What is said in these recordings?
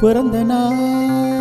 பிறந்த நாள்.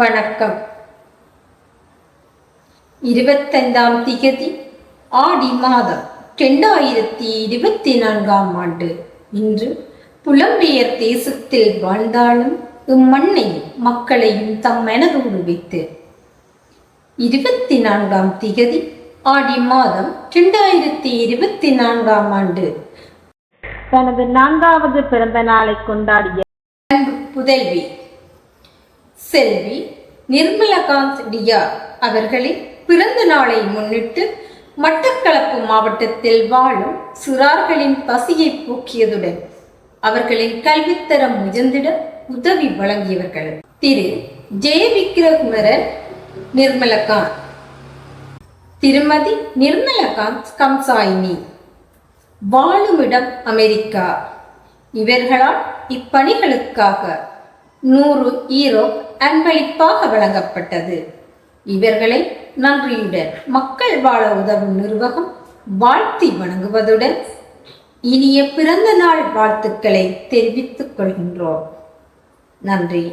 வணக்கம். இருபத்தைந்தாம் திகதி ஆடி மாதம் ரெண்டாயிரத்தி இருபத்தி நான்காம் ஆண்டு. இன்று புலம்பெயர் தேசத்தில் வாழ்ந்தாலும் இம்மண்ணையும் மக்களையும் தம் மனதோடு வைத்து. இருபத்தி நான்காம் திகதி ஆடி மாதம் ரெண்டாயிரத்தி இருபத்தி நான்காம் ஆண்டு. தனது நான்காவது பிறந்த நாளை கொண்டாடிய புதல்வி செல்வி நிர்மலகாந்த் டியார் அவர்களின் பிறந்த நாளை முன்னிட்டு மட்டக்களப்பு மாவட்டத்தில் வாழும் சிறார்களின் பசியை போக்கியதுடன் அவர்களின் கல்வித்தரம் உயர்ந்திட உதவி வழங்கியவர்கள். திரு. ஜெய விக்ரகுமரன் நிர்மலகாந்த். திருமதி நிர்மலகாந்த் கம்சாயினி. வாழுமிடம் அமெரிக்கா. இவர்களால் இப்பணிகளுக்காக நூறு ஈரோ அன்பளிப்பாக வழங்கப்பட்டது. இவர்களை நன்றியுடன் மக்கள் வாழ உதவும் நிர்வாகம் வாழ்த்தி வணங்குவதுடன் இனிய பிறந்த நாள் வாழ்த்துக்களை தெரிவித்துக் கொள்கின்றோம். நன்றி.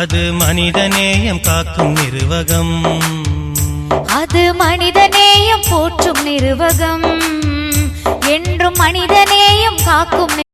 அது மனிதநேயம் காக்கும் நிர்வகம். அது மனிதநேயம் போற்றும் நிறுவகம் என்றும் மனிதநேயம் காக்கும்